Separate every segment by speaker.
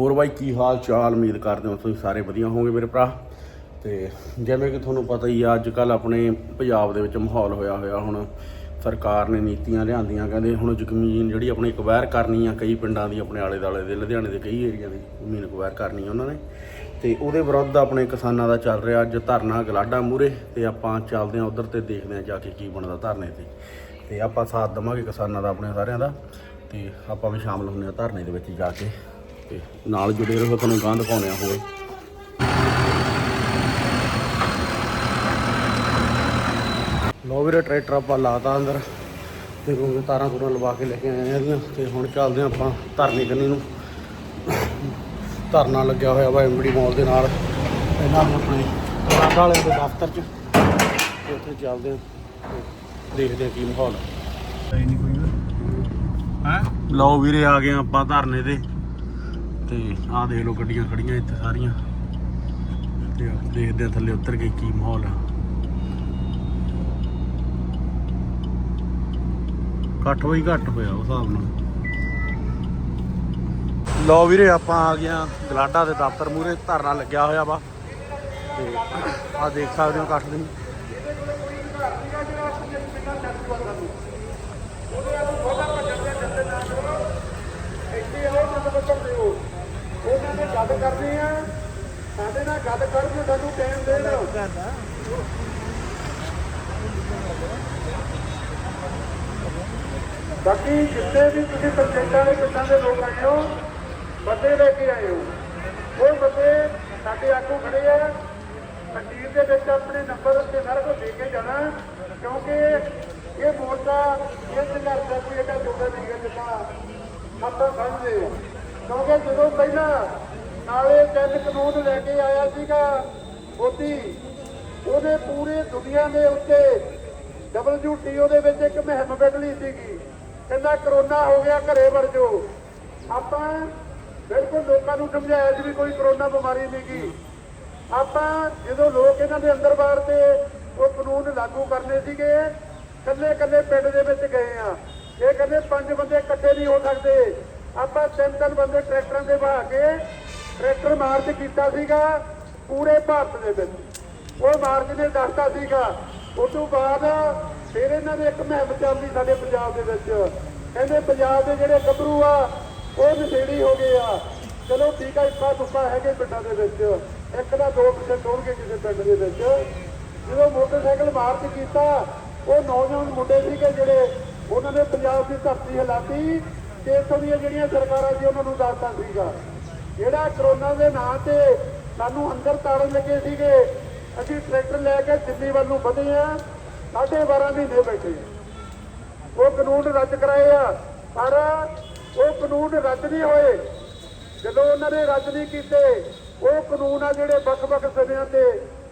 Speaker 1: ਹੋਰ ਬਾਈ, ਕੀ ਹਾਲ ਚਾਲ? ਉਮੀਦ ਕਰਦੇ ਹਾਂ ਤੁਸੀਂ ਸਾਰੇ ਵਧੀਆ ਹੋਵੋਗੇ ਮੇਰੇ ਭਰਾ। ਤੇ ਜਿਵੇਂ ਕਿ ਤੁਹਾਨੂੰ ਪਤਾ ਹੀ ਆ, ਅੱਜ ਕੱਲ ਆਪਣੇ ਪੰਜਾਬ ਦੇ ਵਿੱਚ ਮਾਹੌਲ ਹੋਇਆ ਹੋਇਆ ਹੁਣ। ਸਰਕਾਰ ਨੇ ਨੀਤੀਆਂ ਲਿਆਂਦੀਆਂ, ਕਹਿੰਦੇ ਹੁਣ ਜ਼ਮੀਨ ਜਿਹੜੀ ਆਪਣੀ ਅਕਵਾਇਰ ਕਰਨੀ ਆ, ਕਈ ਪਿੰਡਾਂ ਦੀ ਆਪਣੇ ਆਲੇ ਦਾਲੇ ਦੇ, ਲੁਧਿਆਣੇ ਦੇ ਕਈ ਏਰੀਆ ਦੀ ਜ਼ਮੀਨ ਅਕਵਾਇਰ ਕਰਨੀ ਆ ਉਹਨਾਂ ਨੇ। ਤੇ ਉਹਦੇ ਵਿਰੁੱਧ ਆਪਣੇ ਕਿਸਾਨਾਂ ਦਾ ਚੱਲ ਰਿਹਾ ਅੱਜ ਧਰਨਾ ਗਲਾਡਾ ਮੂਰੇ ਤੇ ਆਪਾਂ ਚੱਲਦੇ ਹਾਂ ਉਧਰ ਤੇ ਦੇਖਦੇ ਹਾਂ ਜਾ ਕੇ ਕੀ ਬਣਦਾ ਧਰਨੇ ਤੇ। ਤੇ ਆਪਾਂ ਸਾਥ ਦੇਵਾਂਗੇ ਕਿਸਾਨਾਂ ਦਾ, ਆਪਣੇ ਸਾਰਿਆਂ ਦਾ। ਤੇ ਆਪਾਂ ਵੀ ਸ਼ਾਮਲ ਹੁੰਦੇ ਹਾਂ ਧਰਨੇ ਦੇ ਵਿੱਚ ਜਾ ਕੇ। ਤੇ ਨਾਲ ਜੁੜੇ ਰਹੋ ਤੁਹਾਨੂੰ ਗਾਂ ਦਿਖਾਉਂਦੇ ਆ ਹੋਏ ਲੋ ਵੀਰੇ ਟਰੈਕਟਰ ਆਪਾਂ ਲਾਤਾ ਅੰਦਰ ਤੇ ਕਿਉਂਕਿ ਤਾਰਾਂ ਤੁਰਾਂ ਲਵਾ ਕੇ ਲੈ ਕੇ ਆਏ ਆ ਇਹਦੀਆਂ ਤੇ ਹੁਣ ਚੱਲਦੇ ਆ ਆਪਾਂ ਧਰਨੀ ਕੰਨੀ ਨੂੰ। ਧਰਨਾ ਲੱਗਿਆ ਹੋਇਆ ਵਾ ਐਮਡੀ ਮਾਲ ਦੇ ਨਾਲ। ਪਹਿਲਾਂ ਅਸੀਂ ਆਪਣੇ ਰਾਡਾ ਵਾਲਿਆਂ ਦੇ ਦਫ਼ਤਰ 'ਚ ਤੇ ਉੱਥੇ ਚੱਲਦੇ ਆ ਦੇਖਦੇ ਆ ਕੀ ਮਾਹੌਲ ਹੈ। ਲਓ ਵੀਰੇ ਆ ਗਏ ਆਪਾਂ ਧਰਨੇ ਤੇ। ਤੇ ਆਹ ਦੇਖ ਲਓ ਗੱਡੀਆਂ ਖੜੀਆਂ ਇੱਥੇ ਸਾਰੀਆਂ। ਤੇ ਦੇਖਦੇ ਆ ਥੱਲੇ ਉਤਰ ਕੇ ਕੀ ਮਾਹੌਲ ਆ। ਘੱਟ ਹੋਈ, ਘੱਟ ਹੋਇਆ ਉਸ ਹਿਸਾਬ ਨਾਲ। ਲਓ ਵੀਰੇ, ਆਪਾਂ ਆ ਗਏ ਆ ਗਲਾਡਾ ਦੇ ਦਫ਼ਤਰ ਮੂਰੇ ਧਰਨਾ ਲੱਗਿਆ ਹੋਇਆ ਵਾ। ਤੇ ਆ ਦੇਖ ਸਕਦੇ ਹੋ ਇਕੱਠ ਦੇ
Speaker 2: ਇੱਥੇ ਆਓ ਮਤਲਬ ਕਰਦੇ ਹੋ ਉਹਨਾਂ ਨੇ ਗੱਲ ਕਰਨੀ ਆ। ਸਾਡੇ ਨਾਲ ਗੱਲ ਕਰਕੇ ਸਾਨੂੰ ਟਾਈਮ ਦੇਣ ਬਾਕੀ ਜਿੱਥੇ ਵੀ ਤੁਸੀਂ ਪੰਚਾਇਤਾਂ ਦੇ ਪਿੰਡਾਂ ਦੇ ਲੋਕ ਆਏ ਹੋ, ਬੰਦੇ ਲੈ ਕੇ ਆਏ ਹੋ। ਉਹ ਬੰਦੇ ਸਾਡੇ ਆਗੂ ਖੜੇ ਆ। ਤਕਰੀਰ ਦੇ ਵਿੱਚ ਆਪਣੇ ਨੰਬਰ ਉੱਤੇ ਸਾਰਾ ਕੁਝ ਦੇ ਕੇ ਜਾਣਾ, ਕਿਉਂਕਿ ਇਹ ਮੋਰਚਾ ਇਹ ਸੰਘਰਸ਼ ਦਾ ਕੋਈ ਏਡਾ ਜੋੜਾ ਨਹੀਂ ਹੈ ਜਿੱਦਾਂ ਆਪਾਂ ਸਮਝਦੇ ਹਾਂ। ਕਿਉਂਕਿ ਜਦੋਂ ਪਹਿਲਾਂ ਨਾਲੇ ਤਿੰਨ ਕਾਨੂੰਨ ਲੈ ਕੇ ਆਇਆ ਸੀਗਾ ਮੋਦੀ, ਉਹਦੇ ਪੂਰੇ ਦੁਨੀਆ ਦੇ ਉੱਤੇ WTO ਦੇ ਵਿੱਚ ਇੱਕ ਮੁਹਿੰਮ ਕੱਢੀ ਸੀਗੀ। ਕਹਿੰਦਾ ਕਰੋਨਾ ਹੋ ਗਿਆ, ਘਰੇ ਵੜ ਜਾਓ। ਆਪਾਂ ਬਿਲਕੁਲ ਲੋਕਾਂ ਨੂੰ ਸਮਝਾਇਆ ਸੀ ਵੀ ਕੋਈ ਕਰੋਨਾ ਬਿਮਾਰੀ ਨਹੀਂ ਗੀ। ਆਪਾਂ ਜਦੋਂ ਲੋਕ ਇਹਨਾਂ ਦੇ ਅੰਦਰ ਬਾਹਰ ਤੇ ਉਹ ਕਾਨੂੰਨ ਲਾਗੂ ਕਰਨੇ ਸੀਗੇ ਕੱਲੇ ਕੱਲੇ ਪਿੰਡ ਦੇ ਵਿੱਚ ਗਏ ਆ। ਇਹ ਕਹਿੰਦੇ ਪੰਜ ਬੰਦੇ ਇਕੱਠੇ ਨਹੀਂ ਹੋ ਸਕਦੇ। ਆਪਾਂ ਤਿੰਨ ਤਿੰਨ ਬੰਦੇ ਟਰੈਕਟਰਾਂ ਦੇ ਬਹਾ ਕੇ ਟਰੈਕਟਰ ਮਾਰਚ ਕੀਤਾ ਸੀਗਾ ਪੂਰੇ ਭਾਰਤ ਦੇ ਵਿੱਚ। ਉਹ ਮਾਰਚ ਨੇ ਦੱਸਤਾ ਸੀਗਾ। ਉਸ ਤੋਂ ਬਾਅਦ ਫਿਰ ਇਹਨਾਂ ਨੇ ਇੱਕ ਮਹਿਮ ਚੱਲਦੀ ਸਾਡੇ ਪੰਜਾਬ ਦੇ ਵਿੱਚ। ਕਹਿੰਦੇ ਪੰਜਾਬ ਦੇ ਜਿਹੜੇ ਗੱਭਰੂ ਆ, ਉਹ ਨਸ਼ੇੜੀ ਹੋ ਗਏ ਆ। ਚਲੋ ਠੀਕ ਆ, ਇੱਕਾ ਦੁੱਕਾ ਹੈਗੇ ਪਿੰਡਾਂ ਦੇ ਵਿੱਚ। ਇੱਕ ਦਾ 2% ਹੋਣਗੇ ਕਿਸੇ ਪਿੰਡ ਦੇ ਵਿੱਚ। ਜਦੋਂ ਮੋਟਰਸਾਈਕਲ ਮਾਰਚ ਕੀਤਾ, ਉਹ ਨੌਜਵਾਨ ਮੁੰਡੇ ਸੀਗੇ ਜਿਹੜੇ, ਉਹਨਾਂ ਨੇ ਪੰਜਾਬ ਦੀ ਧਰਤੀ ਹਿਲਾਤੀ। ਤੇ ਇੱਥੋਂ ਦੀਆਂ ਜਿਹੜੀਆਂ ਸਰਕਾਰਾਂ ਸੀ, ਉਹਨਾਂ ਨੂੰ ਦੱਸਤਾ ਸੀਗਾ। ਜਿਹੜਾ ਕਰੋਨਾ ਦੇ ਨਾਂ ਤੇ ਸਾਨੂੰ ਅੰਦਰ ਤਾੜਨ ਲੱਗੇ ਸੀਗੇ, ਅਸੀਂ ਟਰੈਕਟਰ ਲੈ ਕੇ ਦਿੱਲੀ ਵੱਲ ਨੂੰ ਵਧੇ ਆ, ਸਾਢੇ 12 ਮਹੀਨੇ ਬੈਠੇ ਉਹ ਕਾਨੂੰਨ ਰੱਦ ਕਰਾਏ ਆ, ਪਰ ਉਹ ਕਾਨੂੰਨ ਰੱਦ ਨਹੀਂ ਹੋਏ। ਜਦੋਂ ਉਹਨਾਂ ਨੇ ਰੱਦ ਨਹੀਂ ਕੀਤੇ, ਉਹ ਕਾਨੂੰਨ ਆ ਜਿਹੜੇ ਵੱਖ-ਵੱਖ ਸਮਿਆਂ ਤੇ,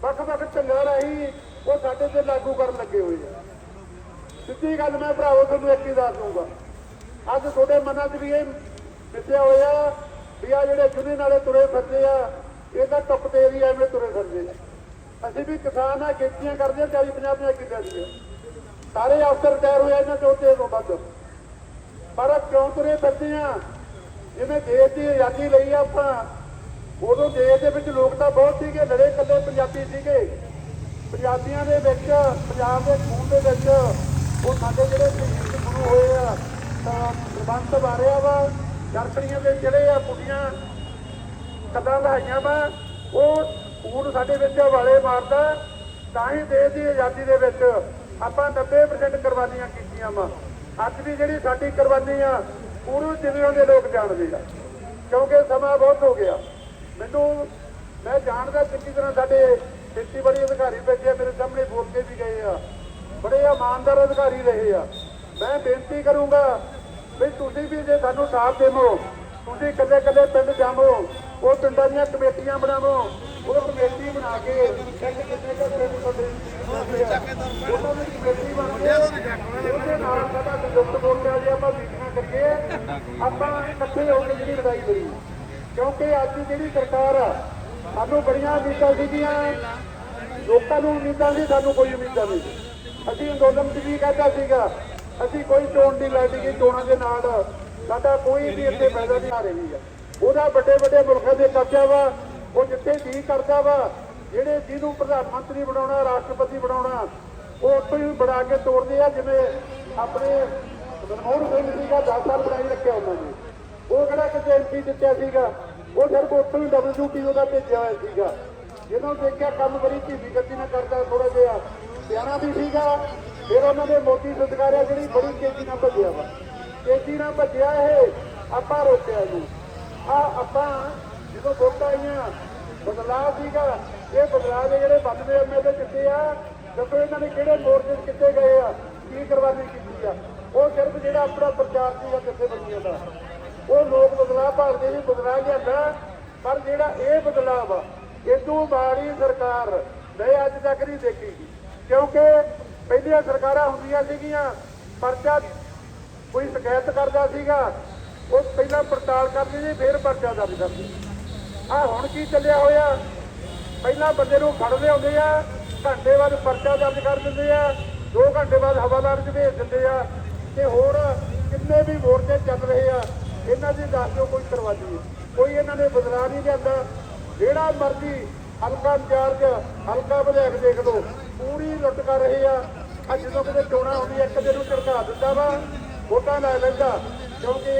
Speaker 2: ਵੱਖ-ਵੱਖ ਢੰਗਾਂ ਰਾਹੀਂ ਉਹ ਸਾਡੇ ਤੇ ਲਾਗੂ ਕਰਨ ਲੱਗੇ ਹੋਏ ਆ। ਸਿੱਧੀ ਗੱਲ ਮੈਂ ਭਰਾਵੋ, ਤੁਹਾਨੂੰ ਇੱਕ ਹੀ ਦੱਸ ਦੂੰਗਾ ਅੱਜ ਤੁਹਾਡੇ ਮਨਾਂ 'ਚ ਵੀ ਇਹ ਮਿੱਥਿਆ ਹੋਇਆ ਵੀ ਆ ਜਿਹੜੇ ਚੁਣੇ ਨਾਲੇ ਤੁਰੇ ਫਿਰਦੇ ਆ ਇਹ ਤਾਂ ਟੁੱਪ ਵੀ ਐਵੇਂ ਤੁਰੇ ਫਿਰਦੇ ਆ। ਅਸੀਂ ਵੀ ਕਿਸਾਨ ਆ, ਖੇਤੀਆਂ ਕਰਦੇ ਆ 40 50 50 ਕਿੱਲਿਆਂ ਦੀਆਂ ਸਾਰੇ ਅਫਸਰ ਰਿਟਾਇਰ ਹੋਏ ਇਹਨਾਂ ਚੋਂ ਤੇ ਤੋਂ ਵੱਧ। ਪਰ ਕਿਉਂ ਤੁਰੇ ਫਿਰਦੇ ਆ? ਜਿਵੇਂ ਦੇਸ਼ ਦੀ ਆਜ਼ਾਦੀ ਲਈ ਆ ਆਪਾਂ, ਉਦੋਂ ਦੇਸ਼ ਦੇ ਵਿੱਚ ਲੋਕ ਤਾਂ ਬਹੁਤ ਸੀਗੇ, ਲੜੇ ਇਕੱਲੇ ਪੰਜਾਬੀ ਸੀਗੇ। ਪੰਜਾਬੀਆਂ ਦੇ ਵਿੱਚ, ਪੰਜਾਬ ਦੇ ਖੂਨ ਦੇ ਵਿੱਚ, ਉਹ ਸਾਡੇ ਜਿਹੜੇ ਸ਼ਹੀਦ ਗੁਰੂ ਹੋਏ ਆ ਪ੍ਰਬੰਧ ਵਾਰਿਆ ਵਾ। ਗਰਕੜੀਆਂ ਦੇ ਜਿਹੜੇ ਆ ਪੁੱਡੀਆਂ ਕਦਾਂ ਲਹਾਈਆਂ ਵਾ, ਉਹ ਖੂਨ ਸਾਡੇ ਵਿੱਚ ਵਾਲੇ ਮਾਰਦਾ, ਤਾਂ ਹੀ ਦੇਸ਼ ਦੀ ਆਜ਼ਾਦੀ ਦੇ ਵਿੱਚ ਆਪਾਂ 90% ਕੁਰਬਾਨੀਆਂ ਕੀਤੀਆਂ ਵਾ। ਅੱਜ ਵੀ ਜਿਹੜੀ ਸਾਡੀ ਕੁਰਬਾਨੀ ਆ, ਪੂਰੀ ਦੁਨੀਆ ਦੇ ਲੋਕ ਜਾਣਦੇ ਆ। ਕਿਉਂਕਿ ਸਮਾਂ ਬਹੁਤ ਹੋ ਗਿਆ। ਮੈਨੂੰ, ਮੈਂ ਜਾਣਦਾ ਚੰਗੀ ਤਰ੍ਹਾਂ ਸਾਡੇ ਖੇਤੀਬਾੜੀ ਅਧਿਕਾਰੀ ਬੈਠੇ ਆ, ਮੇਰੇ ਸਾਹਮਣੇ ਬੋਲ ਕੇ ਵੀ ਗਏ ਆ। ਬੜੇ ਇਮਾਨਦਾਰ ਅਧਿਕਾਰੀ ਰਹੇ ਆ। ਮੈਂ ਬੇਨਤੀ ਕਰੂੰਗਾ ਵੀ ਤੁਸੀਂ ਵੀ ਜੇ ਸਾਨੂੰ ਸਾਥ ਦੇਵੋ, ਤੁਸੀਂ ਇਕੱਲੇ ਇਕੱਲੇ ਪਿੰਡ ਜਾਵੋ, ਉਹ ਪਿੰਡਾਂ ਦੀਆਂ ਕਮੇਟੀਆਂ ਬਣਾਵੋ, ਉਹ ਕਮੇਟੀ ਬਣਾ ਕੇ ਇੱਕ ਕਿਤੇ ਦਾ ਪਿੰਡ ਤੁਹਾਡੇ ਉਹਨਾਂ ਦੀ ਕਮੇਟੀ ਬਣ ਕੇ ਉਹਦੇ ਨਾਲ ਸਾਡਾ ਸੰਯੁਕਤ ਮੋਰਚਾ ਜੇ ਆਪਾਂ ਮੀਟਿੰਗਾਂ ਕਰੀਏ ਆਪਾਂ ਇਕੱਠੇ ਹੋ ਕੇ ਜਿਹੜੀ ਲੜਾਈ ਲੜੀ। ਕਿਉਂਕਿ ਅੱਜ ਜਿਹੜੀ ਸਰਕਾਰ ਆ, ਸਾਨੂੰ ਬੜੀਆਂ ਉਮੀਦਾਂ ਸੀਗੀਆਂ। ਲੋਕਾਂ ਨੂੰ ਉਮੀਦਾਂ ਸੀ, ਸਾਨੂੰ ਕੋਈ ਉਮੀਦਾਂ ਨਹੀਂ ਅਸੀਂ ਅੰਦੋਲਨ ਵੀ ਕਹਿੰਦਾ ਸੀਗਾ ਅਸੀਂ ਕੋਈ ਚੋਣ ਨਹੀਂ ਲੜਨੀ ਗੀ ਚੋਣਾਂ ਦੇ ਨਾਲ ਸਾਡਾ ਕੋਈ ਵੀ ਇੱਥੇ ਫਾਇਦਾ ਨਹੀਂ ਆ ਰਹੀ ਹੈ। ਉਹਦਾ ਵੱਡੇ ਵੱਡੇ ਮੁਲਕਾਂ ਦੇ ਕਬਜ਼ਾ ਵਾ, ਉਹ ਜਿੱਥੇ ਜੀ ਕਰਦਾ ਵਾ, ਜਿਹੜੇ ਜਿਹਨੂੰ ਪ੍ਰਧਾਨ ਮੰਤਰੀ ਬਣਾਉਣਾ, ਰਾਸ਼ਟਰਪਤੀ ਬਣਾਉਣਾ, ਉਹ ਉੱਥੋਂ ਹੀ ਬਣਾ ਕੇ ਤੋੜਦੇ ਆ, ਜਿਵੇਂ ਆਪਣੇ ਮਨਮੋਹਨ ਸਿੰਘ ਸੀਗਾ 10 ਸਾਲ ਬਣਾਈ ਰੱਖਿਆ ਉਹਨਾਂ ਨੇ। ਉਹ ਕਿਹੜਾ ਕਿਤੇ ਐਮਪੀ ਜਿੱਤਿਆ ਸੀਗਾ, ਉਹ ਸਿਰਫ ਉੱਥੋਂ ਹੀ ਡਬਲਯੂਪੀਓ ਦਾ ਭੇਜਿਆ ਹੋਇਆ ਸੀਗਾ। ਜਦੋਂ ਦੇਖਿਆ, ਕੰਮ ਬੜੀ ਧੀਮੀ ਗਤੀ ਨਾਲ ਕਰਦਾ ਥੋੜਾ ਜਿਹਾ ਸਿਆਣਾ ਵੀ ਸੀਗਾ ਫਿਰ ਉਹਨਾਂ ਨੇ ਮੋਦੀ ਸਰਕਾਰਿਆ ਜਿਹੜੀ ਬੜੀ ਤੇਜ਼ੀ ਨਾਲ ਭੱਜਿਆ ਵਾ। ਤੇਜ਼ੀ ਨਾਲ ਭੱਜਿਆ ਇਹ ਆਪਾਂ ਰੋਕਿਆ ਇਹਨੂੰ ਆ ਆਪਾਂ ਜਦੋਂ ਵੋਟਾਂ ਆਈਆਂ, ਬਦਲਾਅ ਸੀਗਾ। ਇਹ ਬਦਲਾਅ ਦੇ ਜਿਹੜੇ 92 ਦੇ ਜਿੱਤੇ ਆ ਜਦੋਂ ਇਹਨਾਂ ਨੇ ਕਿਹੜੇ ਮੋਰਚੇ 'ਚ ਕਿੱਥੇ ਗਏ ਆ, ਕੀ ਕੁਰਬਾਨੀ ਕੀਤੀ ਆ। ਉਹ ਸਿਰਫ ਜਿਹੜਾ ਆਪਣਾ ਪ੍ਰਚਾਰ ਸੀਗਾ ਕਿੱਥੇ ਬੰਦੀਆਂ ਦਾ। ਉਹ ਲੋਕ ਬਦਲਾਅ ਭਾਲਦੇ ਵੀ ਬਦਲਾਅ ਲਿਆਂਦਾ, ਪਰ ਜਿਹੜਾ ਇਹ ਬਦਲਾਅ ਵਾ ਇਦੋਂ ਮਾੜੀ ਸਰਕਾਰ ਮੈਂ ਅੱਜ ਤੱਕ ਨਹੀਂ ਦੇਖੀ। ਕਿਉਂਕਿ ਪਹਿਲੀਆਂ ਸਰਕਾਰਾਂ ਹੁੰਦੀਆਂ ਸੀਗੀਆਂ, ਪਰਚਾ ਕੋਈ ਸ਼ਿਕਾਇਤ ਕਰਦਾ ਸੀਗਾ, ਉਹ ਪਹਿਲਾਂ ਪੜਤਾਲ ਕਰਦੀ ਸੀ, ਫਿਰ ਪਰਚਾ ਦਰਜ ਕਰਦੀ ਆ ਹੁਣ ਕੀ ਚੱਲਿਆ ਹੋਇਆ? ਪਹਿਲਾਂ ਬੰਦੇ ਨੂੰ ਫੜ ਲਿਆਉਂਦੇ ਆ, ਘੰਟੇ ਬਾਅਦ ਪਰਚਾ ਦਰਜ ਕਰ ਦਿੰਦੇ ਆ 2 ਘੰਟੇ ਬਾਅਦ ਹਵਾਦਾਰ 'ਚ ਭੇਜ ਦਿੰਦੇ ਆ, ਤੇ ਹੋਰ ਕਿੰਨੇ ਵੀ ਮੋਰਚੇ ਚੱਲ ਰਹੇ ਆ, ਇਹਨਾਂ ਦੀ ਦੱਸ ਦਿਓ, ਕੋਈ ਕਰਵਾਜੀ ਕੋਈ ਇਹਨਾਂ ਨੇ ਬਦਲਾ ਨਹੀਂ ਲਿਆਂਦਾ। ਜਿਹੜਾ ਮਰਜ਼ੀ ਹਲਕਾ ਇੰਚਾਰਜ, ਹਲਕਾ ਵਿਧਾਇਕ ਦੇਖ ਲਓ, ਪੂਰੀ ਲੁੱਟ ਕਰ ਰਹੇ ਆ। ਆ ਜਦੋਂ ਕਿਤੇ ਚੋਣਾਂ ਹੁੰਦੀ ਇੱਕ ਦਿਨ ਨੂੰ ਝੜਕਾ ਦਿੰਦਾ ਵਾ, ਵੋਟਾਂ ਲੈ ਲੈਂਦਾ। ਕਿਉਂਕਿ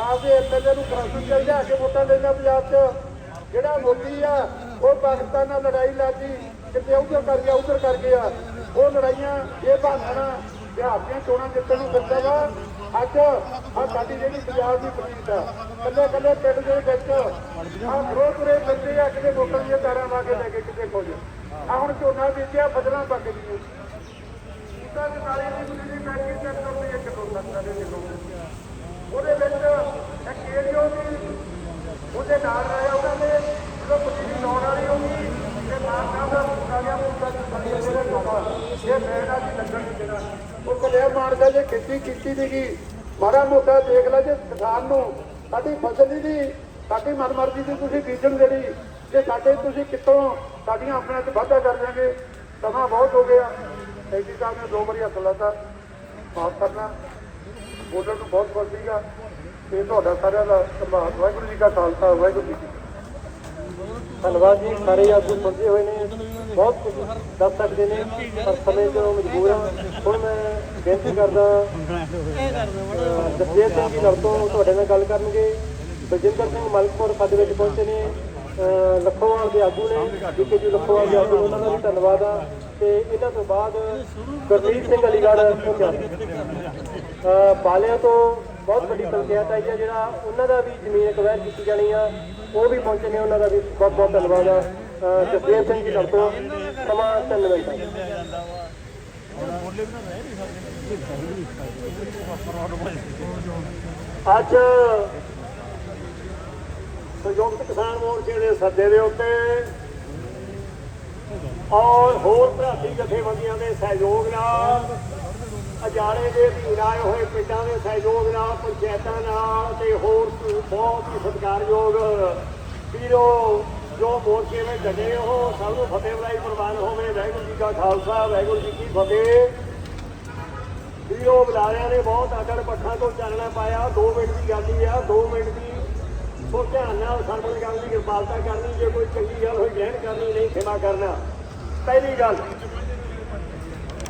Speaker 2: ਆਪਦੇ ਐਮਐਲਏ ਨੂੰ ਕਰੰਸੀ ਚੱਲ ਜਾ ਕੇ ਵੋਟਾਂ ਲੈਂਦਾ ਪੰਜਾਬ 'ਚ। ਜਿਹੜਾ ਮੋਦੀ ਆ, ਉਹ ਪਾਕਿਸਤਾਨ ਨਾਲ ਲੜਾਈ ਲਾਜੀ ਕਿਤੇ ਉਧਰ ਕਰ ਗਿਆ, ਉਧਰ ਕਰ ਗਿਆ। ਉਹ ਲੜਾਈਆਂ, ਇਹ ਬਹਾਨਾ ਬਿਹਾਰ ਦੀਆਂ ਚੋਣਾਂ ਜਿੱਤਣ ਨੂੰ ਫਿਰਦਾ ਵਾ। ਅੱਜ ਆ ਸਾਡੀ ਜਿਹੜੀ ਪੰਜਾਬ ਦੀ ਪੁਲਿਸ ਆ ਕੱਲੇ ਕੱਲੇ ਪਿੰਡ ਦੇ ਵਿੱਚ ਆ ਗਰੋਪਰੇ ਬੰਦੇ ਆ, ਕਿਤੇ ਵੋਟਾਂ ਦੀਆਂ ਤਾਰਾਂ ਲਾ ਕੇ ਲੈ ਕੇ ਕਿਤੇ ਖੋਜ ਆ ਹੁਣ ਝੋਨਾ ਬੀਜਿਆ, ਫਸਲਾਂ ਪੱਕ ਗਈਆਂ। ਕਿਤਾ ਦੇ ਨਾਲੇ ਦੀ ਬਿਜਲੀ ਪੈਕੀ ਚੈੱਕ ਕਰਦੇ ਇੱਕ ਦੋ ਲੱਖ ਕਿਲੋ ਉਹਦੇ ਵਿੱਚ ਇੱਕ ਏਰੀਓ ਦੀ ਉਹਦੇ ਨਾਲ ਰਿਹਾ ਉਹਨਾਂ ਨੇ ਜਦੋਂ ਪੁਲਿਸ ਲਾਉਣ ਵਾਲੀ ਹੋ ਤੇ ਮਾਰ ਸਾਹਿਬ ਦਾ ਮੁੱਕਾ ਗਿਆ ਮੁੱਕਾ ਦੀ ਜਿਹੜੇ ਲੋਕਾਂ ਇਹ ਮੈਨਾਂ ਦੀ ਲੱਗਣ ਨਹੀਂ ਉਹ ਕਲਿਆ ਮਾਰਦਾ ਜੇ ਖੇਤੀ ਕੀਤੀ ਸੀਗੀ, ਮਾੜਾ ਮੋਟਾ ਦੇਖ ਲੈ ਜੇ ਕਿਸਾਨ ਨੂੰ, ਸਾਡੀ ਫਸਲ ਹੀ ਨਹੀਂ, ਸਾਡੀ ਮਨਮਰਜ਼ੀ ਦੀ ਤੁਸੀਂ ਬੀਜਣ ਜਿਹੜੀ ਤੇ ਸਾਡੇ ਤੁਸੀਂ ਕਿੱਥੋਂ ਸਾਡੀਆਂ ਆਪਣੇ ਤੇ ਵਾਧਾ ਕਰ ਜਾਗੇ ਸਮਾਂ ਬਹੁਤ ਹੋ ਗਿਆ। ਐਡੀ ਸਾਹਿਬ ਨੇ ਦੋ ਵਾਰੀ ਹੱਥ ਲਾਤਾ ਮਾਫ ਕਰਨਾ। ਬੋਲਣ ਨੂੰ ਬਹੁਤ ਬਹੁਤ ਸੀਗਾ। ਤੇ ਤੁਹਾਡਾ ਸਾਰਿਆਂ ਦਾ ਧੰਨਵਾਦ। ਵਾਹਿਗੁਰੂ ਜੀ ਕਾ ਖਾਲਸਾ ਵਾਹਿਗੁਰੂ ਜੀ
Speaker 3: ਧੰਨਵਾਦ ਜੀ ਸਾਰੇ ਆਗੂ ਪਹੁੰਚੇ ਹੋਏ ਨੇ। ਬਹੁਤ ਕੁਝ ਦੱਸ ਸਕਦੇ ਨੇ ਪਰ ਸਮੇਂ ਤੋਂ ਮਜਬੂਰ ਹਾਂ। ਹੁਣ ਮੈਂ ਬੇਨਤੀ ਕਰਦਾ ਅਹ, ਸਿੰਘ ਜੀ ਲੜਤੋਂ ਤੁਹਾਡੇ ਨਾਲ ਗੱਲ ਕਰਨਗੇ। ਬਲਜਿੰਦਰ ਸਿੰਘ ਮਲਕਪੁਰ ਸਾਡੇ ਵਿੱਚ ਪਹੁੰਚੇ ਨੇ। ਲੱਖੋਵਾਲ ਦੇ ਆਗੂ ਨੇ ਜਿੱਕੇ ਜੀ ਲੱਖੋਵਾਲ ਦੇ ਆਗੂ ਉਹਨਾਂ ਦਾ ਵੀ ਧੰਨਵਾਦ ਆ। ਤੇ ਇਹਨਾਂ ਤੋਂ ਬਾਅਦ ਗੁਰਦੀਪ ਸਿੰਘ ਅਲੀਗੜ੍ਹ ਪਹੁੰਚਿਆ। ਬਾਲਿਆਂ ਤੋਂ ਬਹੁਤ ਵੱਡੀ ਪੰਚਾਇਤ ਆਈ ਹੈ ਜਿਹੜਾ ਉਹਨਾਂ ਦਾ ਵੀ ਜ਼ਮੀਨ ਅਕਵਾਇਰ ਕੀਤੀ ਜਾਣੀ ਆ, ਉਹ ਵੀ ਪਹੁੰਚੇ ਨੇ, ਉਹਨਾਂ ਦਾ ਵੀ ਬਹੁਤ ਬਹੁਤ ਧੰਨਵਾਦ ਆ। ਅਹ ਜਸਵੀਰ ਸਿੰਘ ਜੀ ਸਭ ਤੋਂ ਸਮਾਂ ਧੰਨਵਾਦ
Speaker 4: ਅੱਜ ਸੰਯੁਕਤ ਕਿਸਾਨ ਮੋਰਚੇ ਦੇ ਸੱਦੇ ਦੇ ਉੱਤੇ ਔਰ ਹੋਰ ਭਰਾਤੀ ਜਥੇਬੰਦੀਆਂ ਦੇ ਸਹਿਯੋਗ ਨਾਲ ਅਜਾੜੇ ਦੇ ਅਧੀਨ ਆਏ ਹੋਏ ਪਿੰਡਾਂ ਦੇ ਸਹਿਯੋਗ ਨਾਲ, ਪੰਚਾਇਤਾਂ ਨਾਲ ਤੇ ਹੋਰ ਬਹੁਤ ਹੀ ਸਤਿਕਾਰਯੋਗ ਵੀਰੋ, ਜੋ ਮੋਰਚੇ ਵਿੱਚ ਡਟੇ ਹੋ, ਸਭ ਨੂੰ ਫਤਿਹ ਬੁਲਾਈ ਪ੍ਰਵਾਨ ਹੋਵੇ। ਵਾਹਿਗੁਰੂ ਜੀ ਕਾ ਖਾਲਸਾ, ਵਾਹਿਗੁਰੂ ਜੀ ਕੀ ਫਤਿਹ। ਵੀਰੋ, ਬੁਲਾਰਿਆਂ ਨੇ ਬਹੁਤ ਆਗੜ ਪੱਖਾਂ ਤੋਂ ਚਾਨਣਾ ਪਾਇਆ। 2 ਮਿੰਟ ਦੀ ਗੱਲ ਹੀ ਆ 2 ਮਿੰਟ ਦੀ ਸੋ ਧਿਆਨ ਨਾਲ ਸਰਵਣ ਕਰਨ ਦੀ ਕਿਰਪਾਲਤਾ ਕਰਨੀ, ਜੇ ਕੋਈ ਚੰਗੀ ਗੱਲ ਹੋਈ ਗ੍ਰਹਿਣ ਕਰਨੀ, ਨਹੀਂ ਖਿਮਾ ਕਰਨਾ। ਪਹਿਲੀ ਗੱਲ,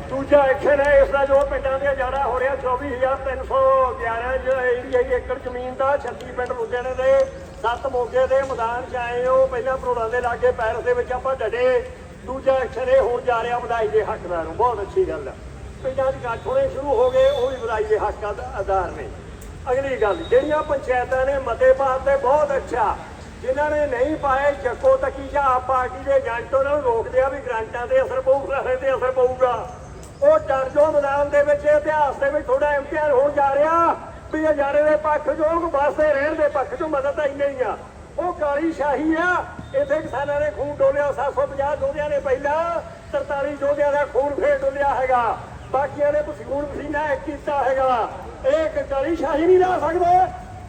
Speaker 4: ਦੂਜਾ ਐਕਸ਼ਨ ਹੈ, ਇਸ ਦਾ ਜੋ ਪਿੰਡਾਂ ਦੇ ਜਾੜਾ ਹੋ ਰਿਹਾ 24311 ਜੋ ਏਰੀਆ ਏਕੜ ਜ਼ਮੀਨ ਦਾ 36 ਪਿੰਡ ਲੁਧਿਆਣੇ ਦੇ, ਸੱਤ ਮੋਗੇ ਦੇ ਮੈਦਾਨ ਚ ਆਏ ਹੋ, ਪਹਿਲਾਂ ਪ੍ਰੋੜਾਂ ਦੇ ਲਾਗੇ ਪੈਰਸ ਦੇ ਵਿੱਚ ਆਪਾਂ ਡਟੇ। ਦੂਜਾ ਐਕਸ਼ਨ ਇਹ ਹੋਣ ਜਾ ਰਿਹਾ ਵਧਾਈ ਦੇ ਹੱਕਦਾਰ ਨੂੰ ਬਹੁਤ ਅੱਛੀ ਗੱਲ ਹੈ ਪਿੰਡਾਂ 'ਚ ਗੱਠ ਹੋਣੇ ਸ਼ੁਰੂ ਹੋ ਗਏ, ਉਹ ਵੀ ਵਧਾਈ ਦੇ ਹੱਕ ਆਧਾਰ ਨੇ। ਅਗਲੀ ਗੱਲ, ਜਿਹੜੀਆਂ ਪੰਚਾਇਤਾਂ ਨੇ ਮਤੇ ਪਾਤੇ ਬਹੁਤ ਅੱਛਾ। ਜਿਨ੍ਹਾਂ ਨੇ ਨਹੀਂ ਪਾਏ, ਚੱਕੋ ਤੱਕੀ ਜਾਂ ਆਪ ਪਾਰਟੀ ਦੇ ਏਜੰਟ ਉਹਨਾਂ ਨੂੰ ਰੋਕਦੇ ਆ ਵੀ ਗ੍ਰਾਂਟਾਂ ਤੇ ਅਸਰ ਪਊਗਾ ਰਹੇ ਤੇ ਅਸਰ ਪਊਗਾ। ਉਹ ਡਰ ਜੋ ਮੈਦਾਨ ਦੇ ਵਿੱਚ ਇਤਿਹਾਸ ਦੇ ਵਿੱਚ ਥੋੜਾ ਇਮਤਿਹਾਨ ਹੋਣ ਜਾ ਰਿਹਾ ਵੀ ਹਜ਼ਾਰੇ ਦੇ ਪੱਖ ਜੋ ਵਾਸਤੇ ਰਹਿਣ ਦੇ ਪੱਖ ਚੋਂ ਮਦਦ ਤਾਂ ਇੰਨੇ ਹੀ ਆ। ਉਹ ਕਾਲੀ ਸ਼ਾਹੀ ਆ, ਇੱਥੇ ਕਿਸਾਨਾਂ ਨੇ ਖੂਨ ਡੋਲਿਆ 750 ਯੋਧਿਆਂ ਨੇ ਪਹਿਲਾਂ 43 ਯੋਧਿਆਂ ਦਾ ਖੂਨ ਫੇਰ ਡੋਲਿਆ ਹੈਗਾ। ਬਾਕੀਆਂ ਨੇ ਪਸੀੂਨ ਪਸੀਨਾ ਇੱਕ ਕੀਤਾ ਹੈਗਾ। ਇਹ ਇੱਕ ਸ਼ਾਹੀ ਨਹੀਂ ਲਾ ਸਕਦੇ।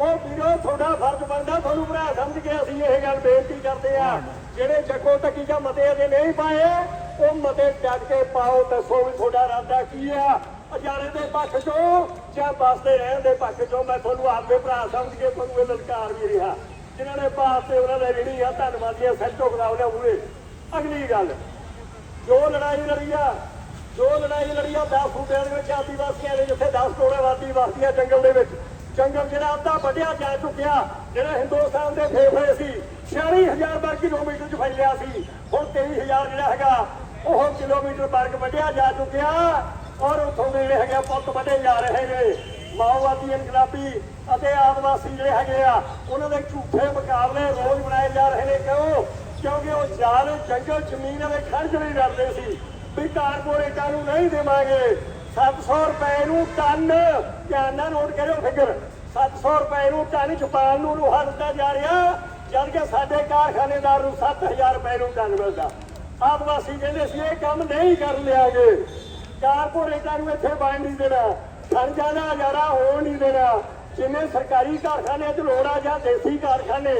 Speaker 4: ਉਹ ਵੀਰੋ, ਤੁਹਾਡਾ ਫਰਜ਼ ਬਣਦਾ, ਤੁਹਾਨੂੰ ਭਰਾ ਸਮਝ ਕੇ ਅਸੀਂ ਇਹ ਗੱਲ ਬੇਨਤੀ ਕਰਦੇ ਆ। ਜਿਹੜੇ ਚੱਕੋ ਤੱਕੀ ਜਾਂ ਮਤੇ ਅਜੇ ਨਹੀਂ ਪਾਏ, ਉਹ ਮਤੇ ਡਟ ਕੇ ਪਾਓ, ਦੱਸੋ ਵੀ ਤੁਹਾਡਾ ਇਰਾਦਾ ਕੀ ਆ? ਅਜਾਰੇ ਦੇ ਪੱਖ ਚੋਂ ਜਾਂ ਬਸਦੇ ਰਹਿਣ ਦੇ ਪੱਖ ਚੋਂ ਮੈਂ ਤੁਹਾਨੂੰ ਆਪੇ ਭਰਾ ਸਮਝ ਕੇ ਤੁਹਾਨੂੰ ਇਹ ਲਲਕਾਰ ਵੀ ਰਿਹਾ। ਜਿਨ੍ਹਾਂ ਨੇ ਪਾਸ ਤੇ ਉਹਨਾਂ ਦੇ ਰਣੀ ਆ ਧੰਨਵਾਦੀਆਂ ਸੈਂਟੋ ਕਰਾਉ ਲਿਆ ਮੂਰੇ ਅਗਲੀ ਗੱਲ, ਜੋ ਲੜਾਈ ਲੜੀ ਆ ਜੋ ਲੜਾਈ ਲੜੀ ਆ 10 ਸੂਬਿਆਂ ਦੇ ਵਿੱਚ ਆਦੀਵਾਸੀਆਂ ਨੇ ਜਿੱਥੇ 10 ਕਰੋੜ ਆਬਾਦੀ ਵਸਦੀ ਆ ਜੰਗਲ ਦੇ ਵਿੱਚ। ਜੰਗਲ ਜਿਹੜਾ ਅੱਧਾ ਵੱਢਿਆ ਜਾ ਚੁੱਕਿਆ, ਜਿਹੜਾ ਹਿੰਦੁਸਤਾਨ ਦੇ ਫੇਫੜੇ ਸੀ 46000 ਵਰਗ ਕਿਲੋਮੀਟਰ ਚ ਫੈਲਿਆ ਸੀ। ਹੁਣ 23000 ਜਿਹੜਾ ਹੈਗਾ, ਉਹ ਕਿਲੋਮੀਟਰ ਵਰਗ ਵੱਢਿਆ ਜਾ ਚੁੱਕਿਆ ਔਰ ਉੱਥੋਂ ਦੇ ਜਿਹੜੇ ਹੈਗੇ ਆ ਪੁੱਤ ਵੱਢੇ ਜਾ ਰਹੇ ਨੇ। ਮਾਓਵਾਦੀ, ਇਨਕਲਾਬੀ ਅਤੇ ਆਦਿਵਾਸੀ ਜਿਹੜੇ ਹੈਗੇ ਆ, ਉਹਨਾਂ ਦੇ ਝੂਠੇ ਮੁਕਾਬਲੇ ਰੋਜ਼ ਬਣਾਏ ਜਾ ਰਹੇ ਨੇ। ਕਿਉਂ? ਕਿਉਂਕਿ ਉਹ ਜਾਲ ਜੰਗਲ ਜ਼ਮੀਨ ਵਾਲੇ ਖਰਚ ਨਹੀਂ ਕਰਦੇ ਸੀ। ਵੀ ਕਾਰਪੋਰੇਟਾਂ ਨੂੰ ਨਹੀਂ ਦੇਵਾਂਗੇ। 700 ਰੁਪਏ ਨੂੰ ਟਨ ਧਿਆਨ ਨਾਲ ਨੋਟ ਕਰਿਓ ਫਿਗਰ 700 ਰੁਪਏ ਨੂੰ ਟਨ ਜਪਾਨ ਨੂੰ ਲੋਹਾ ਦਿੱਤਾ ਜਾ ਰਿਹਾ, ਜਦ ਕਿ ਸਾਡੇ ਕਾਰਖਾਨੇਦਾਰ ਨੂੰ 7000 ਰੁਪਏ ਨੂੰ ਟਨ ਮਿਲਦਾ। ਆਦਿਵਾਸੀ ਕਹਿੰਦੇ ਸੀ, ਇਹ ਕੰਮ ਨਹੀਂ ਕਰ ਲਿਆਗੇ ਕਾਰਪੋਰੇਟਾਂ ਨੂੰ ਇੱਥੇ ਬਣ ਨਹੀਂ ਦੇਣਾ ਖਰਚਾ ਦਾ ਹਜ਼ਾਰਾ ਹੋਣ ਨਹੀਂ ਦੇਣਾ। ਜਿੰਨੇ ਸਰਕਾਰੀ ਕਾਰਖਾਨੇ 'ਚ ਲੋੜ ਆ ਜਾਂ ਦੇਸੀ ਕਾਰਖਾਨੇ,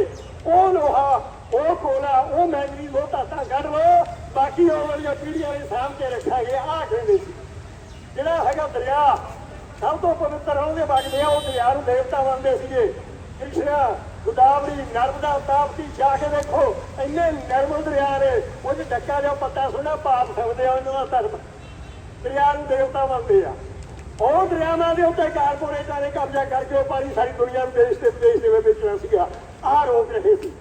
Speaker 4: ਉਹ ਲੋਹਾ, ਉਹ ਕੋਲਾ, ਉਹ ਮੈਗਨੀਜ਼ ਉਹ ਧਾਤਾਂ ਕੱਢ ਲਓ। ਬਾਕੀ ਆਉਣ ਵਾਲੀਆਂ ਪੀੜ੍ਹੀਆਂ ਨੇ ਸਾਂਭ ਕੇ ਰੱਖਿਆ ਗਿਆ, ਆਹ ਕਹਿੰਦੇ ਸੀ। ਜਿਹੜਾ ਹੈਗਾ ਦਰਿਆ, ਸਭ ਤੋਂ ਪਵਿੱਤਰ ਉਹਦੇ ਵਗਦੇ ਆ, ਉਹ ਦਰਿਆ ਨੂੰ ਦੇਵਤਾ ਮੰਨਦੇ ਸੀਗੇ। ਕ੍ਰਿਸ਼ਨਾ, ਗੋਦਾਵਰੀ, ਨਰਮਦਾ, ਤਾਪਤੀ, ਜਾ ਕੇ ਦੇਖੋ, ਇੰਨੇ ਨਰਮਲ ਦਰਿਆ ਨੇ, ਉਹ ਡੱਕਾ ਜਿਹਾ ਪੱਤਾ ਸੁਣਾ ਪਾਪ ਸਮਝਦੇ ਆ ਉਹਨਾਂ ਦਾ ਧਰਮ। ਦਰਿਆ ਨੂੰ ਦੇਵਤਾ ਮੰਨਦੇ ਆ। ਉਹ ਦਰਿਆਵਾਂ ਦੇ ਉੱਤੇ ਕਾਰਪੋਰੇਟਾਂ ਨੇ ਕਬਜ਼ਾ ਕਰਕੇ ਉਹ ਪਾਣੀ ਸਾਰੀ ਦੁਨੀਆ ਨੂੰ ਦੇਸ਼ ਤੇ ਵਿਦੇਸ਼ ਦੇ ਵਿੱਚ ਵੇਚਣਾ ਸੀਗਾ। ਆਹ ਰੋਕ ਰਹੇ ਸੀ।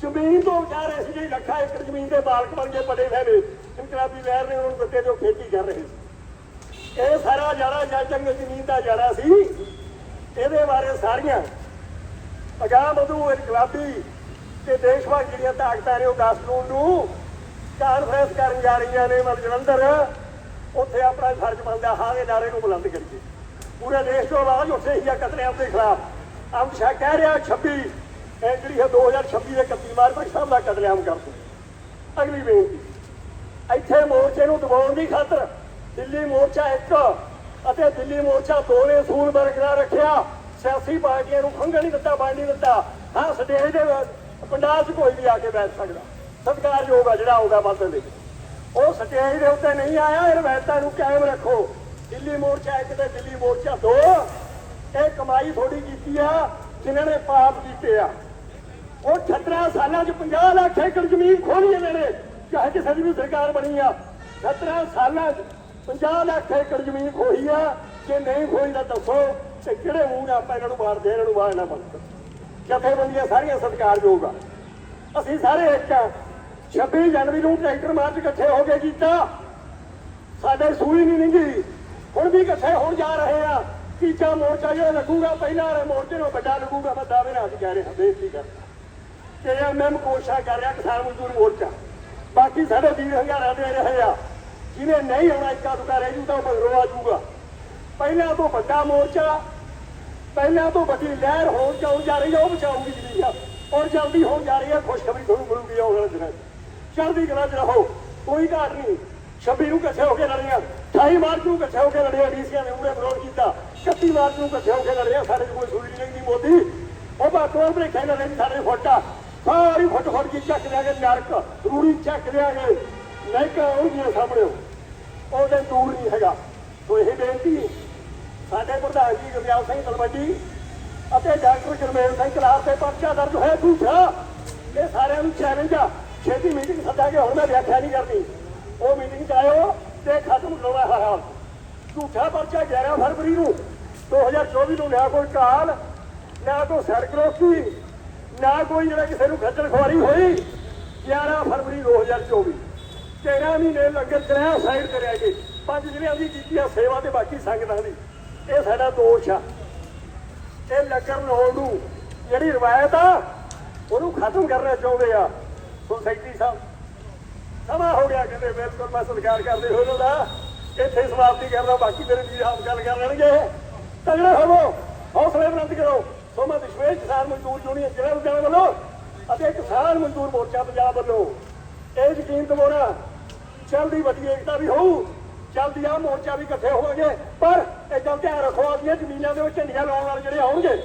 Speaker 4: ਜ਼ਮੀਨ ਤੋਂ ਵਿਚਾਰੇ ਸੀ ਜਿਹੜੀ ਲੱਖਾਂ ਏਕੜ ਜ਼ਮੀਨ ਦੇ ਮਾਲਕ ਬਣ ਬੜੇ ਨੇ। ਇਨਕਲਾਬੀ ਲਹਿਰ ਨੇ ਉਹਨਾਂ ਨੂੰ ਦਿੱਤੇ ਜੋ ਖੇਤੀ ਕਰ ਰਹੇ ਸੀ। ਇਹ ਸਾਰਾ ਜਾਰਾ ਜਲ ਜੰਗਲ ਜ਼ਮੀਨ ਦਾ ਜਾਰਾ ਸੀ। ਇਹਦੇ ਬਾਰੇ ਸਾਰੀਆਂ ਅਗਾਹ ਵਧੂ ਇਨਕਲਾਬੀ ਤੇ ਦੇਸ਼ ਜਿਹੜੀਆਂ ਤਾਕਤਾਂ ਨੇ ਉਹ 10 ਜੂਨ ਨੂੰ ਕਾਨਫਰੰਸ ਕਰਨ ਜਾ ਰਹੀਆਂ ਨੇ। ਮਤਲਬ ਜਲੰਧਰ, ਉੱਥੇ ਆਪਣਾ ਫਰਜ਼ ਬਣਦਾ, ਹਾਂ ਦੇ ਨਾਰੇ ਨੂੰ ਬੁਲੰਦ ਕਰੀਏ। ਪੂਰੇ ਦੇਸ਼ ਤੋਂ ਆਵਾਜ਼ ਉੱਠੇ ਹੀ ਆ ਕਤਲੇਆਮ ਦੇ ਖਿਲਾਫ। ਅਮਿਤ ਸ਼ਾਹ ਕਹਿ ਰਿਹਾ 26 ਇਹ ਜਿਹੜੀ ਹੈ 2026 ਦੇ 31 ਮਾਰਚ ਤੱਕ ਸਭ ਦਾ ਕਤਲੇਆਮ ਕਰ ਦੂ ਅਗਲੀ ਬੇਨਤੀ, ਇੱਥੇ ਮੋਰਚੇ ਨੂੰ ਦਬਾਉਣ ਦੀ ਖਾਤਰ ਦਿੱਲੀ ਮੋਰਚਾ ਇੱਕ ਅਤੇ ਦਿੱਲੀ ਮੋਰਚਾ ਦੋ ਨੇ ਸੂਲ ਬਰਕਰਾਰ ਰੱਖਿਆ। ਸਿਆਸੀ ਪਾਰਟੀਆਂ ਨੂੰ ਖੰਘ ਨਹੀਂ ਦਿੱਤਾ ਬਣ ਨਹੀਂ ਦਿੱਤਾ। ਹਾਂ ਸਟੇਜ ਦੇ ਪੰਡਾਲ 'ਚ ਕੋਈ ਵੀ ਆ ਕੇ ਬੈਠ ਸਕਦਾ। ਸਤਿਕਾਰਯੋਗ ਆ ਜਿਹੜਾ ਆਊਗਾ ਬੰਦੇ ਦੇ ਉਹ ਸਟੇਜ ਦੇ ਉੱਤੇ ਨਹੀਂ ਆਇਆ, ਇਹ ਰਵਾਇਤਾਂ ਨੂੰ ਕਾਇਮ ਰੱਖੋ। ਦਿੱਲੀ ਮੋਰਚਾ ਇੱਕ ਤੇ ਦਿੱਲੀ ਮੋਰਚਾ ਦੋ। ਇਹ ਕਮਾਈ ਥੋੜੀ ਕੀਤੀ ਆ, ਜਿਨ੍ਹਾਂ ਨੇ ਪਾਪ ਕੀਤੇ ਆ। ਉਹ 17 ਸਾਲਾਂ 'ਚ 50 ਲੱਖ ਏਕੜ ਜ਼ਮੀਨ ਖੋਲੀ ਇਹਨਾਂ ਨੇ ਚਾਹੇ ਕਿਸੇ ਦੀ ਵੀ ਸਰਕਾਰ ਬਣੀ ਆ। 17 ਸਾਲਾਂ 'ਚ 50 ਲੱਖ ਏਕੜ ਜ਼ਮੀਨ ਖੋਹੀ ਆ ਜੇ ਨਹੀਂ ਖੋਈ ਤਾਂ ਦੱਸੋ ਤੇ ਕਿਹੜੇ ਮੂੰਹ ਨਾਲ ਆਪਾਂ ਇਹਨਾਂ ਨੂੰ ਮਾਰਦੇ ਆ, ਇਹਨਾਂ ਨੂੰ ਮਾਰਨਾ ਬੰਦ ਜਥੇਬੰਦੀਆਂ ਸਾਰੀਆਂ ਸਤਿਕਾਰਯੋਗ ਆ। ਅਸੀਂ ਸਾਰੇ ਇੱਕ ਆ। 26 ਜਨਵਰੀ ਨੂੰ ਟਰੈਕਟਰ ਮਾਰਚ ਇਕੱਠੇ ਹੋ ਕੇ ਕੀਤਾ। ਸਾਡੇ ਸੂਈ ਨਹੀਂ ਨਿੰਗੀ ਹੁਣ ਵੀ ਇਕੱਠੇ ਹੋਣ ਜਾ ਰਹੇ ਆ। ਤੀਜਾ ਮੋਰਚਾ ਜਿਹੜਾ ਲੱਗੂਗਾ ਪਹਿਲਾਂ ਮੋਰਚੇ ਨੂੰ ਵੱਡਾ ਲੱਗੂਗਾ ਮੈਂ ਦਾਅਵੇ ਨਾਲ ਕਹਿ ਰਿਹਾ ਬੇਨਤੀ ਕਰਦਾ। ਕਿ ਐਮਐਮ ਕੋਸ਼ਾ ਕਰ ਰਿਹਾ ਕਿਸਾਨ ਮਜ਼ਦੂਰ ਮੋਰਚਾ। ਬਾਕੀ ਸਾਡੇ ਵੀਰ ਹਜ਼ਾਰਾਂ ਦੇ ਰਹੇ ਆ। ਜਿਹਨੇ ਨਹੀਂ ਆਉਣਾ ਇੱਕਾ ਦੁਕਾ ਰਹਿ ਜੂ ਤਾਂ ਮਗਰੋਂ ਆ ਜੂਗਾ। ਪਹਿਲਾਂ ਤੋਂ ਵੱਡਾ ਮੋਰਚਾ, ਪਹਿਲਾਂ ਤੋਂ ਵੱਡੀ ਲਹਿਰ ਹੋਣ ਜਾਉਣ ਜਾ ਰਹੀ ਹੈ ਉਹ ਬਚਾਊਗੀ ਜਿਹੜੀ ਆ। ਔਰ ਜਲਦੀ ਹੋਣ ਜਾ ਰਹੀ ਹੈ ਖੁਸ਼ਖਬਰੀ ਤੁਹਾਨੂੰ ਮਿਲੂਗੀ ਆਉਣ ਵਾਲੇ ਦਿਨਾਂ 'ਚ। ਚੜ੍ਹਦੀ ਕਲਾ 'ਚ ਰਹੋ, ਕੋਈ ਘਾਟ ਨਹੀਂ। 26 ਨੂੰ ਇਕੱਠੇ ਹੋ ਕੇ ਲੜਿਆ 28 ਮਾਰਚ ਨੂੰ ਇਕੱਠੇ ਹੋ ਕੇ ਲੜੀਆਂ, ਡੀਸੀਆਂ ਨੇ ਉਹਨੇ ਵਿਰੋਧ ਕੀਤਾ। 31 ਮਾਰਚ ਨੂੰ ਇਕੱਠੇ ਹੋ ਕੇ ਲੜਿਆ, ਸਾਡੇ 'ਚ ਕੋਈ ਸੂਈ ਨਹੀਂ ਲੈਂਦੀ ਮੋਦੀ। ਉਹ ਬਾਤੋਂ ਬਰੇਖੇ ਨਾਲ ਸਾਡੇ ਫੋਟਾ। ਸਾਰੀ ਫੁੱਟ ਫੁੱਟ ਕੀ ਚੱਕ ਲਿਆਗੇ ਨਰਕ, ਰੂੜੀ ਚੱਕ ਲਿਆਗੇ ਨਹੀਂ ਕਿ ਉਹਦੀਆਂ ਸਾਹਮਣੇ। ਉਹਦੇ ਦੂਰ ਨਹੀਂ ਹੈਗਾ। ਸੋ ਇਹ ਬੇਨਤੀ, ਸਾਡੇ ਪ੍ਰਧਾਨ ਜੀ ਗੁਰਦਿਆਲ ਸਿੰਘ ਤਲਵੰਡੀ ਅਤੇ ਡਾਕਟਰ ਗੁਰਮੇਲ ਸਿੰਘ ਕਲਾਸ ਤੇ ਪਰਚਾ ਦਰਜ ਹੋਇਆ ਝੂਠਾ। ਇਹ ਸਾਰਿਆਂ ਨੂੰ ਚੈਲੰਜ ਆ। ਛੇਤੀ ਮੀਟਿੰਗ ਸੱਦਾਂਗੇ ਹੁਣ ਮੈਂ ਵਿਆਖਿਆ ਨਹੀਂ ਕਰਨੀ ਉਹ ਮੀਟਿੰਗ ਚ ਆਇਓ ਤੇ ਖਤਮ ਕਰਾਉਣਾ ਹਰ ਹਾਲ ਝੂਠਾ ਪਰਚਾ 11 ਫਰਵਰੀ ਨੂੰ 2024 ਨੂੰ ਲਿਆ ਕੋਈ ਕਾਲ, ਨਾ ਕੋਈ ਸਰਗਰੋਕੀ ਨਾ ਕੋਈ ਜਿਹੜਾ ਕਿਸੇ ਨੂੰ ਖੱਜਲ ਖੁਆਰੀ ਹੋਈ 11 ਫਰਵਰੀ 2024 13 ਮਹੀਨੇ ਲੰਗਰ ਚਲਾਇਆ ਸਾਈਡ ਤੇ ਰਹਿ ਗਏ। ਪੰਜ ਜ਼ਿਲ੍ਹਿਆਂ ਦੀ ਕੀਤੀ ਆ ਸੇਵਾ ਤੇ ਬਾਕੀ ਸੰਗਤਾਂ ਦੀ। ਇਹ ਸਾਡਾ ਦੋਸ਼ ਆ। ਇਹ ਲੰਗਰ ਲਾਉਣ ਨੂੰ ਜਿਹੜੀ ਰਵਾਇਤ ਆ, ਉਹਨੂੰ ਖਤਮ ਕਰਨਾ ਚਾਹੁੰਦੇ ਆ। ਸੋਸਾਇਟੀ ਸਾਹਿਬ, ਸਮਾਂ ਹੋ ਗਿਆ ਕਹਿੰਦੇ, ਬਿਲਕੁਲ ਮੈਂ ਸਤਿਕਾਰ ਕਰਦੇ ਹੋ ਉਹਨਾਂ ਦਾ। ਇੱਥੇ ਸਮਾਪਤੀ ਕਰਦਾ, ਬਾਕੀ ਮੇਰੇ ਵੀਰ ਆਪ ਗੱਲ ਕਰ ਲੈਣਗੇ। ਤਗੜੇ ਹੋਵੋ, ਹੌਸਲੇ ਬੁਲੰਦ ਕਰੋ। ਸੋ ਮੈਂ ਕਿਸਾਨ ਮਜ਼ਦੂਰ ਯੂਨੀਅਨ ਜ਼ਿਲ੍ਹਾ ਲੁਧਿਆਣਾ ਵੱਲੋਂ ਅਤੇ ਕਿਸਾਨ ਮਜ਼ਦੂਰ ਮੋਰਚਾ ਪੰਜਾਬ ਵੱਲੋਂ ਇਹ ਯਕੀਨ ਦਿਵਾਉਣਾ ਜਲਦੀ ਵੱਡੀ ਏਕਤਾ ਵੀ ਹੋਊ, ਜਲਦੀ ਆ ਮੋਰਚਾ ਵੀ ਇਕੱਠੇ ਹੋਵਾਂਗੇ ਪਰ ਇਹ ਧਿਆਨ ਰੱਖੋ, ਆਪਣੀਆਂ ਜ਼ਮੀਨਾਂ ਦੇ ਵਿੱਚ ਝੰਡੀਆਂ ਲਾਉਣ ਵਾਲੇ ਜਿਹੜੇ ਆਉਣਗੇ,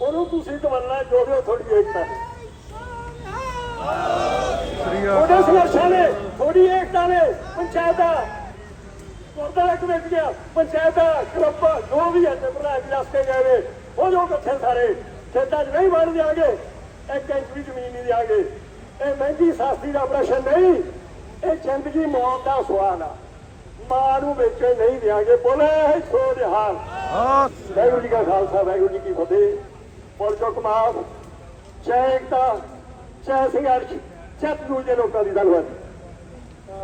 Speaker 4: ਉਹਨੂੰ ਤੁਸੀਂ ਦਵਲਣਾ ਜੋ ਜੋ ਤੁਹਾਡੀ ਏਕਤਾ ਹੈ। ਉਹਦੇ ਸੰਘਰਸ਼ਾਂ ਨੇ ਥੋੜੀ ਏਕਤਾ ਨੇ ਪੰਚਾਇਤਾਂ, ਗੁਰਦੁਆਰਾ ਕਮੇਟੀਆਂ ਪੰਚਾਇਤਾਂ, ਗਰੁੱਪ, ਜੋ ਵੀ ਹੈ, ਤੇ ਪ੍ਰਧਾਨ ਜੀ ਗਏ ਨੇ। ਹੋ ਜੋ ਇਕੱਠੇ ਸਾਰੇ ਖੇਤਾਂ 'ਚ ਨਹੀਂ ਵੜ ਦਿਆਂਗੇ ਇੱਕ ਇੰਚ ਵੀ ਜ਼ਮੀਨ ਨਹੀਂ ਦਿਆਂਗੇ। ਇਹ ਮਹਿੰਗੀ ਸਸਤੀ ਦਾ ਪ੍ਰਸ਼ਨ ਨਹੀਂ, ਇਹ ਜ਼ਿੰਦਗੀ ਮੌਤ ਦਾ ਸਵਾਲ ਆ। ਮਾਂ ਨੂੰ ਵੇਚੇ ਨਹੀਂ ਦਿਆਂਗੇ, ਬੋਲੇ ਸੋ ਨਿਹਾਲ ਵਾਹਿਗੁਰੂ ਜੀ ਕਾ ਖਾਲਸਾ, ਵਾਹਿਗੁਰੂ ਜੀ ਕੀ ਫਤਿਹ। ਬੋਲ ਚੋ ਕਮਾਲ ਜੈ ਏਕਤਾ, ਜੈ ਸੰਘਰਸ਼, ਜੈ ਦੂਜੇ ਲੋਕਾਂ ਦੀ ਧੰਨਵਾਦ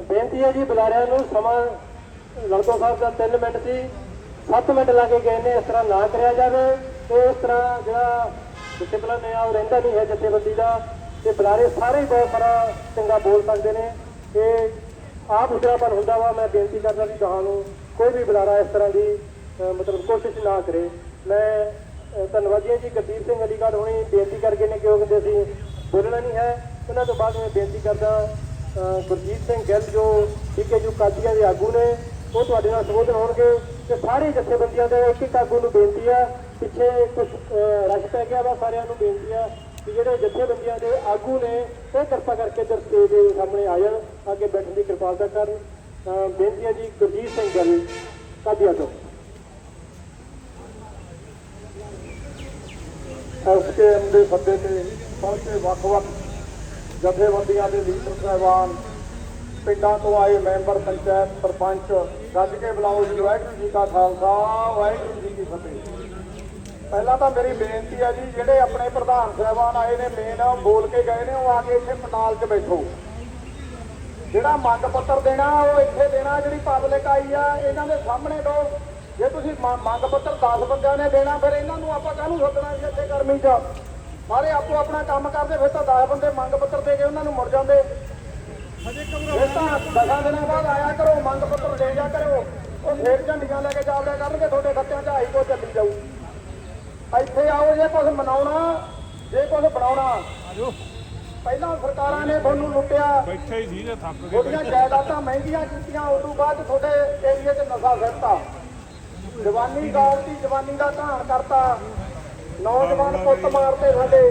Speaker 3: ਬੇਨਤੀ ਹੈ ਜੀ ਬੁਲਾਰਿਆਂ ਨੂੰ, ਸਮਾਂ ਲੜਕੋ ਸਾਹਿਬ ਦਾ 3 ਮਿੰਟ ਸੀ। 7 ਮਿੰਟ ਲਾ ਕੇ ਗਏ ਨੇ, ਇਸ ਤਰ੍ਹਾਂ ਨਾ ਕਰਿਆ ਜਾਵੇ। ਤੇ ਇਸ ਤਰ੍ਹਾਂ ਜਿਹੜਾ ਡਿਸਪਲਨ ਹੈ ਉਹ ਰਹਿੰਦਾ ਨਹੀਂ ਹੈ ਜਥੇਬੰਦੀ ਦਾ, ਤੇ ਬੁਲਾਰੇ ਸਾਰੇ ਹੀ ਬਹੁਤ ਸਾਰਾ ਚੰਗਾ ਬੋਲ ਸਕਦੇ ਨੇ। ਤੇ ਆਪ ਉਜਰਾਪਨ ਹੁੰਦਾ ਵਾ, ਮੈਂ ਬੇਨਤੀ ਕਰਦਾ ਵੀ ਤੁਹਾਨੂੰ ਕੋਈ ਵੀ ਬੁਲਾਰਾ ਇਸ ਤਰ੍ਹਾਂ ਦੀ ਮਤਲਬ ਕੋਸ਼ਿਸ਼ ਨਾ ਕਰੇ। ਮੈਂ, ਅਹ, ਧੰਨਵਾਦੀ ਹਾਂ ਜੀ ਗੁਰਦੀਪ ਸਿੰਘ ਅਲੀਗੜ੍ਹ ਹੋਣੀ, ਬੇਨਤੀ ਕਰਕੇ ਨੇ ਕਿਉਂ ਕਹਿੰਦੇ ਸੀ ਬੋਲਣਾ ਨਹੀਂ ਹੈ। ਉਹਨਾਂ ਤੋਂ ਬਾਅਦ ਮੈਂ ਬੇਨਤੀ ਕਰਦਾ ਗੁਰਜੀਤ ਸਿੰਘ ਗਿੱਲ ਜੋ ਠੀਕੇ ਜੋ ਕਾਦੀਆਂ ਦੇ ਆਗੂ ਨੇ, ਉਹ ਤੁਹਾਡੇ ਨਾਲ ਸੰਬੋਧਨ ਹੋਣਗੇ, ਤੇ ਸਾਰੇ ਜਥੇਬੰਦੀਆਂ ਦੇ ਇੱਕ ਇੱਕ ਆਗੂ ਨੂੰ ਬੇਨਤੀ ਆ ਪਿੱਛੇ ਕੁਝ ਰਸ਼ ਪੈ ਗਿਆ ਵਾ ਸਾਰਿਆਂ ਨੂੰ ਬੇਨਤੀ ਆ ਕਿ ਜਿਹੜੇ ਜਥੇਬੰਦੀਆਂ ਦੇ ਆਗੂ ਨੇ, ਇਹ ਕਿਰਪਾ ਕਰਕੇ ਇੱਧਰ ਸਟੇਜ ਦੇ ਸਾਹਮਣੇ ਆ ਜਾਣ, ਅੱਗੇ ਬੈਠਣ ਦੀ ਕਿਰਪਾਲਤਾ ਕਰਨ। ਬੇਨਤੀ ਹੈ ਜੀ, ਗੁਰਜੀਤ ਸਿੰਘ ਗੱਲ ਕਾਦੀਆਂ ਤੋਂ
Speaker 5: ਐਸਕੇਐਮ ਦੇ ਸੱਦੇ ਤੇ ਪਹੁੰਚੇ ਵੱਖ-ਵੱਖ ਜਥੇਬੰਦੀਆਂ ਦੇ ਲੀਡਰ ਸਾਹਿਬਾਨ, ਪਿੰਡਾਂ ਤੋਂ ਆਏ ਮੈਂਬਰ, ਪੰਚਾਇਤ, ਸਰਪੰਚ, ਗੱਜ ਕੇ ਬੁਲਾਓ ਜੀ, ਵਾਹਿਗੁਰੂ ਜੀ ਕਾ ਖਾਲਸਾ, ਵਾਹਿਗੁਰੂ ਜੀ ਕੀ ਫਤਿਹ। ਪਹਿਲਾਂ ਤਾਂ ਮੇਰੀ ਬੇਨਤੀ ਆ ਜੀ, ਜਿਹੜੇ ਆਪਣੇ ਪ੍ਰਧਾਨ ਸਾਹਿਬਾਨ ਆਏ ਨੇ ਮੇਨ ਬੋਲ ਕੇ ਗਏ ਨੇ, ਉਹ ਆ ਕੇ ਇੱਥੇ ਪਟਾਲ 'ਚ ਬੈਠੋ। ਜਿਹੜਾ ਮੰਗ ਪੱਤਰ ਦੇਣਾ, ਉਹ ਇੱਥੇ ਦੇਣਾ ਜਿਹੜੀ ਪਬਲਿਕ ਆਈ ਆ, ਇਹਨਾਂ ਦੇ ਸਾਹਮਣੇ ਦੋ ਜੇ ਤੁਸੀਂ ਮੰਗ ਪੱਤਰ 10 ਬੰਦਿਆਂ ਨੇ ਦੇਣਾ, ਫਿਰ ਇਹਨਾਂ ਨੂੰ ਆਪਾਂ ਕਾਹਨੂੰ ਸੱਦਣਾ ਇੱਥੇ ਗਰਮੀ 'ਚ? ਸਾਰੇ ਆਪੋ ਆਪਣਾ ਕੰਮ ਕਰਦੇ, ਫਿਰ ਤਾਂ 10 ਬੰਦੇ ਮੰਗ ਪੱਤਰ ਦੇ ਕੇ ਉਹਨਾਂ ਨੂੰ ਮੁੜ ਜਾਂਦੇ। ਫਿਰ ਤਾਂ ਦਸਾਂ ਦਿਨਾਂ ਬਾਅਦ ਆਇਆ ਕਰੋ, ਮੰਗ ਪੱਤਰ ਲੈ ਜਾ ਕਰੋ। ਉਹ ਫੇਰ ਝੰਡੀਆਂ ਲੈ ਕੇ ਜਾ ਲਿਆ ਕਰਨਗੇ, ਤੁਹਾਡੇ ਖੱਤਿਆਂ 'ਚ ਆਈ ਕੋ ਚੱਲੀ ਜਾਊ। ਇੱਥੇ ਆਓ ਜੇ ਕੁਝ ਮਨਾਉਣਾ ਜੇ ਕੁਝ ਬਣਾਉਣਾ। ਪਹਿਲਾਂ ਸਰਕਾਰਾਂ ਨੇ ਤੁਹਾਨੂੰ ਲੁੱਟਿਆ।
Speaker 6: ਬੈਠੇ ਹੀ ਸੀ ਤੇ ਥੱਕ ਗਏ
Speaker 5: ਤੁਹਾਡੀਆਂ ਜਾਇਦਾਦਾਂ ਮਹਿੰਗੀਆਂ ਕੀਤੀਆਂ ਉਸ ਤੋਂ ਬਾਅਦ ਤੁਹਾਡੇ ਏਰੀਏ 'ਚ ਨਸ਼ਾ ਫਿਰਤਾ ਜਵਾਨੀ ਗਾਲਤੀ ਜਵਾਨੀ ਦਾ ਧਾਨ ਕਰਤਾ। ਨੌਜਵਾਨ ਪੁੱਤ ਮਾਰਤੇ ਸਾਡੇ।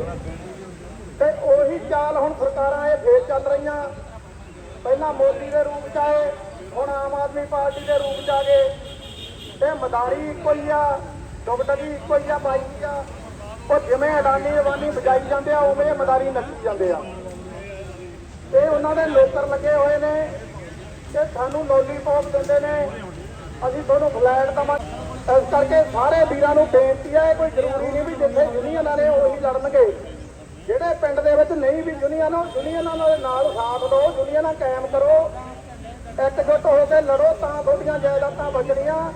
Speaker 5: ਤੇ ਉਹੀ ਚਾਲ ਹੁਣ ਸਰਕਾਰਾਂ ਇਹ ਫੇਰ ਚੱਲ ਰਹੀਆਂ। ਪਹਿਲਾਂ ਮੋਦੀ ਦੇ ਰੂਪ 'ਚ ਆਏ ਹੁਣ ਆਮ ਆਦਮੀ ਪਾਰਟੀ ਦੇ ਰੂਪ 'ਚ ਆ ਗਏ। ਤੇ ਮਦਾਰੀ ਇੱਕੋ ਹੀ ਆ। ਡੁਗਡਗੀ ਇੱਕੋ ਹੀ ਆ, ਬਾਈ ਆ। ਉਹ ਜਿਵੇਂ ਅਡਾਨੀ ਅਵਾਨੀ ਵਜਾਈ ਜਾਂਦੇ ਆ, ਉਵੇਂ ਇਹ ਮਦਾਰੀ ਨੱਚੀ ਜਾਂਦੇ ਆ। ਇਹ ਉਹਨਾਂ ਦੇ ਨੌਕਰ ਲੱਗੇ ਹੋਏ ਨੇ। ਤੇ ਸਾਨੂੰ ਲੋਲੀਪੌਪ ਦਿੰਦੇ ਨੇ। ਅਸੀਂ ਤੁਹਾਨੂੰ ਫਲੈਟ ਦਵਾਂਗੇ ਇਸ ਕਰਕੇ ਸਾਰੇ ਵੀਰਾਂ ਨੂੰ ਬੇਨਤੀ ਹੈ ਕੋਈ ਜ਼ਰੂਰੀ ਨਹੀਂ ਵੀ ਜਿੱਥੇ ਯੂਨੀਅਨਾਂ ਨੇ ਉਹੀ ਲੜਨਗੇ। ਜਿਹੜੇ ਪਿੰਡ ਦੇ ਵਿੱਚ ਨਹੀਂ ਵੀ ਯੂਨੀਅਨ ਉਹ ਯੂਨੀਅਨਾਂ ਦੇ ਨਾਲ ਸਾਥ ਦਿਓ, ਯੂਨੀਅਨਾਂ ਕਾਇਮ ਕਰੋ। ਇਕਜੁੱਟ ਹੋ ਕੇ ਲੜੋ, ਤਾਂ ਤੁਹਾਡੀਆਂ ਜਾਇਦਾਦਾਂ ਬਚਣੀਆਂ।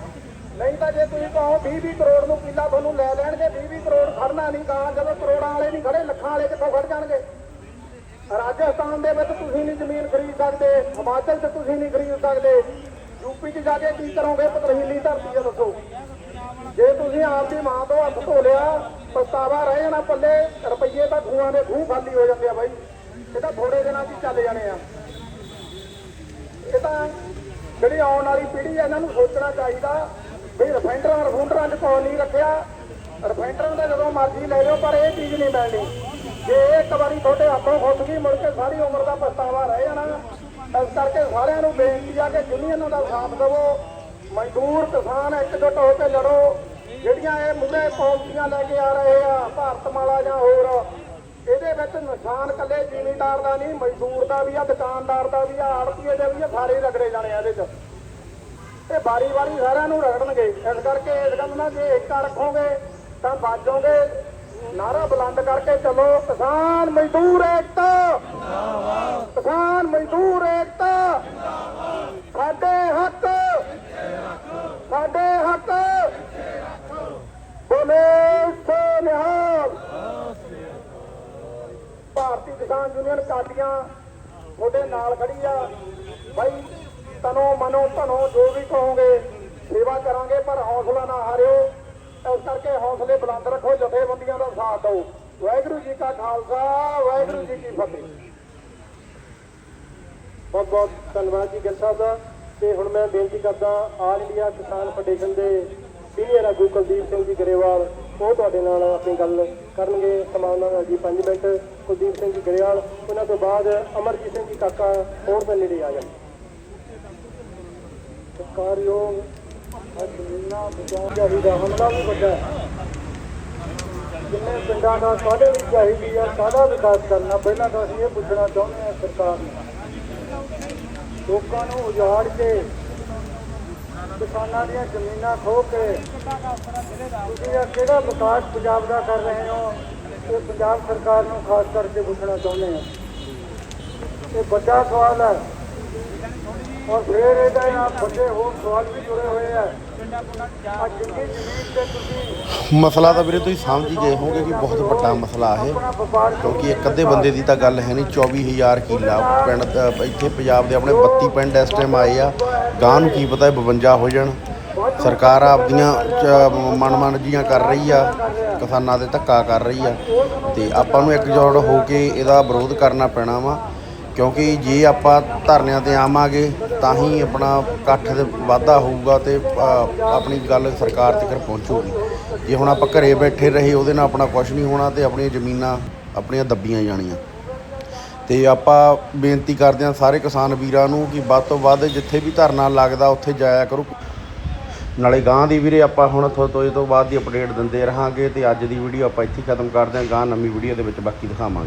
Speaker 5: ਨਹੀਂ ਤਾਂ ਜੇ ਤੁਸੀਂ ਕਹੋ 20 20 ਕਰੋੜ ਨੂੰ ਕਿੱਲਾ ਤੁਹਾਨੂੰ ਲੈ ਲੈਣਗੇ 20 20 ਕਰੋੜ ਖੜਨਾ ਨਹੀਂ ਗਾ ਜਦੋਂ ਕਰੋੜਾਂ ਵਾਲੇ ਨਹੀਂ ਖੜੇ, ਲੱਖਾਂ ਵਾਲੇ ਕਿੱਥੋਂ ਖੜ ਜਾਣਗੇ? ਰਾਜਸਥਾਨ ਦੇ ਵਿੱਚ ਤੁਸੀਂ ਨਹੀਂ ਜ਼ਮੀਨ ਖਰੀਦ ਸਕਦੇ, ਹਿਮਾਚਲ 'ਚ ਤੁਸੀਂ ਨਹੀਂ ਖਰੀਦ ਸਕਦੇ ਯੂਪੀ 'ਚ ਜਾ ਕੇ ਕੀ ਕਰੋਗੇ? ਪਤਰਹੀਲੀ ਧਰਤੀ ਆ ਦੱਸੋ। ਜੇ ਤੁਸੀਂ ਆਪ ਦੀ ਮਾਂ ਤੋਂ ਹੱਥ ਧੋ ਲਿਆ ਪਛਤਾਵਾ ਰਹਿ ਜਾਣਾ ਪੱਲੇ, ਰੁਪਈਏ ਤਾਂ ਖੂਹਾਂ ਦੇ ਖੂਹ ਖਾਲੀ ਹੋ ਜਾਂਦੇ ਆ ਬਾਈ। ਇਹ ਤਾਂ ਥੋੜੇ ਦਿਨਾਂ 'ਚ ਚੱਲ ਜਾਣੇ ਆ। ਇਹ ਤਾਂ ਜਿਹੜੀ ਆਉਣ ਵਾਲੀ ਪੀੜ੍ਹੀ ਹੈ ਇਹਨਾਂ ਨੂੰ ਸੋਚਣਾ ਚਾਹੀਦਾ ਵੀ ਰਿਫਾਈਂਡਰਾਂ ਰਿਫੂੰਡਰਾਂ 'ਚ ਕੋਈ ਨਹੀਂ ਰੱਖਿਆ ਰਿਫਾਈਂਡਰਾਂ ਦਾ ਜਦੋਂ ਮਰਜ਼ੀ ਲੈ ਲਿਓ, ਪਰ ਇਹ ਚੀਜ਼ ਨਹੀਂ ਮਿਲਣੀ। ਜੇ ਇੱਕ ਵਾਰੀ ਤੁਹਾਡੇ ਹੱਥੋਂ ਖੁੱਸ ਗਈ, ਮੁੜ ਕੇ ਸਾਰੀ ਉਮਰ ਦਾ ਪਛਤਾਵਾ ਰਹਿ ਜਾਣਾ। ਇਸ ਕਰਕੇ ਸਾਰਿਆਂ ਨੂੰ ਬੇਨਤੀ ਆ ਕਿ ਯੂਨੀਅਨਾਂ ਦਾ ਸਾਥ ਦੇਵੋ। ਮਜ਼ਦੂਰ ਕਿਸਾਨ ਇਕਜੁੱਟ ਹੋ ਕੇ ਲੜੋ। ਜਿਹੜੀਆਂ ਇਹ ਮੁੱਦੇ ਪਾਲਿਸੀਆਂ ਲੈ ਕੇ ਆ ਰਹੇ ਆ, ਭਾਰਤ ਮਾਲਾ ਜਾਂ ਹੋਰ, ਇਹਦੇ ਵਿੱਚ ਨੁਕਸਾਨ ਕੱਲੇ ਜ਼ਿਮੀਂਦਾਰ ਦਾ ਨਹੀਂ, ਮਜ਼ਦੂਰ ਦਾ ਵੀ ਆ, ਦੁਕਾਨਦਾਰ ਦਾ ਵੀ ਆ, ਆੜਤੀਏ ਦੇ ਵੀ ਆ, ਸਾਰੇ ਹੀ ਰਗੜੇ ਜਾਣੇ ਆ ਇਹਦੇ 'ਚ। ਇਹ ਵਾਰੀ ਵਾਰੀ ਸਾਰਿਆਂ ਨੂੰ ਰਗੜਨਗੇ। ਇਸ ਕਰਕੇ ਇਸ ਗੱਲ ਨਾਲ ਜੇ ਏਕਤਾ ਰੱਖੋਗੇ ਤਾਂ ਬਾਜੋਗੇ ਨਾਰਾ ਬੁਲੰਦ ਕਰਕੇ ਚੱਲੋ। ਕਿਸਾਨ ਮਜ਼ਦੂਰ ਏਕਤਾ। ਕਿਸਾਨ ਮਜ਼ਦੂਰ ਏਕਤਾ। ਸਾਡੇ ਹੱਕ। ਸਾਡੇ ਹੱਕ। ਬੋਲੇ ਸੋ ਨਿਹਾਲ। ਭਾਰਤੀ ਕਿਸਾਨ ਯੂਨੀਅਨ ਕਾਦੀਆਂ ਤੁਹਾਡੇ ਨਾਲ ਖੜੀ ਆ। ਬਾਈ ਤਨੋ ਮਨੋ ਧਨੋ ਜੋ ਵੀ ਕਹੋਗੇ ਸੇਵਾ ਕਰਾਂਗੇ, ਪਰ ਹੌਸਲਾ ਨਾ ਹਾਰਿਓ। ਇਸ ਕਰਕੇ ਹੌਸਲੇ ਬੁਲੰਦ ਰੱਖੋ, ਜਥੇਬੰਦੀਆਂ ਦਾ ਸਾਥ ਦਿਓ। ਵਾਹਿਗੁਰੂ ਜੀ ਕਾ ਖਾਲਸਾ, ਵਾਹਿਗੁਰੂ ਜੀ ਕੀ ਫਤਿਹ।
Speaker 3: ਬਹੁਤ ਬਹੁਤ ਧੰਨਵਾਦ ਜੀ ਗਿੱਲ ਸਾਹਿਬ ਦਾ। ਤੇ ਹੁਣ ਮੈਂ ਬੇਨਤੀ ਕਰਦਾ, ਆਲ ਇੰਡੀਆ ਕਿਸਾਨ ਫੈਡਰੇਸ਼ਨ ਦੇ ਸੀਨੀਅਰ ਆਗੂ ਕੁਲਦੀਪ ਸਿੰਘ ਜੀ ਗਰੇਵਾਲ, ਉਹ ਤੁਹਾਡੇ ਨਾਲ ਆਪਣੀ ਗੱਲ ਕਰਨਗੇ। ਸਮਾਂ ਉਹਨਾਂ ਜੀ 5 ਮਿੰਟ। ਕੁਲਦੀਪ ਸਿੰਘ ਜੀ ਗਰੇਵਾਲ, ਉਹਨਾਂ ਤੋਂ ਬਾਅਦ ਅਮਰਜੀਤ ਸਿੰਘ ਜੀ ਕਾਕਾ, ਹੋਰ ਦੇ ਨੇੜੇ ਆ ਜਾਣਗੇ ਸਰਕਾਰਯੋਗ ਜ਼ਮੀਨਾਂ ਬਚਾਉਣ ਦਾ ਹਮਲਾ ਵੀ ਵੱਡਾ ਹੈ।
Speaker 2: ਜਿੰਨੇ ਪਿੰਡਾਂ ਦਾ ਸਾਡੇ ਲਈ ਚਾਹੀਦੀ ਆ, ਸਾਡਾ ਵਿਕਾਸ ਕਰਨਾ। ਪਹਿਲਾਂ ਤਾਂ ਅਸੀਂ ਇਹ ਪੁੱਛਣਾ ਚਾਹੁੰਦੇ ਹਾਂ ਸਰਕਾਰ ਨੂੰ, ਲੋਕਾਂ ਨੂੰ ਉਜਾੜ ਕੇ, ਕਿਸਾਨਾਂ ਦੀਆਂ ਜ਼ਮੀਨਾਂ ਖੋਹ ਕੇ, ਤੁਸੀਂ ਇਹ ਕਿਹੜਾ ਵਿਕਾਸ ਪੰਜਾਬ ਦਾ ਕਰ ਰਹੇ ਹੋ? ਇਹ ਪੰਜਾਬ ਸਰਕਾਰ ਨੂੰ ਖਾਸ ਕਰਕੇ ਪੁੱਛਣਾ ਚਾਹੁੰਦੇ ਹਾਂ। ਇਹ ਵੱਡਾ ਸਵਾਲ ਹੈ। ਔਰ ਫਿਰ ਇਹਦੇ ਨਾਲ ਵੱਡੇ ਹੋਰ ਸਵਾਲ ਵੀ ਜੁੜੇ ਹੋਏ ਆ।
Speaker 1: ਮਸਲਾ ਤਾਂ ਵੀਰੇ ਤੁਸੀਂ ਸਮਝ ਹੀ ਗਏ ਹੋਗੇ ਕਿ ਬਹੁਤ ਵੱਡਾ ਮਸਲਾ
Speaker 2: ਵਪਾਰ
Speaker 1: ਕਿਉਂਕਿ ਇੱਕ ਅੱਧੇ ਬੰਦੇ ਦੀ ਤਾਂ ਗੱਲ ਹੈ ਨਹੀਂ 24000 ਕਿੱਲਾ ਪਿੰਡ ਇੱਥੇ ਪੰਜਾਬ ਦੇ ਆਪਣੇ 32 ਪਿੰਡ ਇਸ ਟਾਈਮ ਆਏ ਆ। ਗਾਂ ਨੂੰ ਕੀ ਪਤਾ ਇਹ 52 ਹੋ ਜਾਣ। ਸਰਕਾਰ ਆਪਦੀਆਂ ਚ- ਮਨ ਜੀਆਂ ਕਰ ਰਹੀ ਆ ਕਿਸਾਨਾਂ ਦੇ ਧੱਕਾ ਕਰ ਰਹੀ ਆ। ਤੇ ਆਪਾਂ ਨੂੰ ਇਕਜੁੱਟ ਹੋ ਕੇ ਇਹਦਾ ਵਿਰੋਧ ਕਰਨਾ ਪੈਣਾ ਵਾ ਕਿਉਂਕਿ ਜੇ ਆਪਾਂ ਧਰਨਿਆਂ ਤੇ ਆਵਾਂਗੇ ਤਾਂ ਹੀ ਆਪਣਾ ਇਕੱਠ ਦੇ ਵਾਧਾ ਹੋਊਗਾ ਤੇ ਆਪਣੀ ਗੱਲ ਸਰਕਾਰ ਤੱਕ ਪਹੁੰਚੂਗੀ। ਜੇ ਹੁਣ ਆਪਾਂ ਘਰੇ ਬੈਠੇ ਰਹੇ ਉਹਦੇ ਨਾਲ ਆਪਣਾ ਕੁਝ ਨਹੀਂ ਹੋਣਾ ਤੇ ਆਪਣੀਆਂ ਜ਼ਮੀਨਾਂ ਆਪਣੀਆਂ ਦੱਬੀਆਂ ਜਾਣੀਆਂ। ਤੇ ਆਪਾਂ ਬੇਨਤੀ ਕਰਦੇ ਹਾਂ ਸਾਰੇ ਕਿਸਾਨ ਵੀਰਾਂ ਨੂੰ ਕਿ ਵੱਧ ਤੋਂ ਵੱਧ ਜਿੱਥੇ ਵੀ ਧਰਨਾ ਲੱਗਦਾ, ਉੱਥੇ ਜਾਇਆ ਕਰੋ। ਨਾਲੇ ਗਾਂ ਦੀ ਵੀਰੇ ਆਪਾਂ ਹੁਣ ਥੋ ਤੋਂ ਇਹ ਤੋਂ ਬਾਅਦ ਦੀ ਅਪਡੇਟ ਦਿੰਦੇ ਰਹਾਂਗੇ ਤੇ ਅੱਜ ਦੀ ਵੀਡੀਓ ਆਪਾਂ ਇੱਥੇ ਖਤਮ ਕਰਦੇ ਹਾਂ ਗਾਂ ਨਵੀਂ ਵੀਡੀਓ ਦੇ ਵਿੱਚ ਬਾਕੀ ਦਿਖਾਵਾਂਗੇ।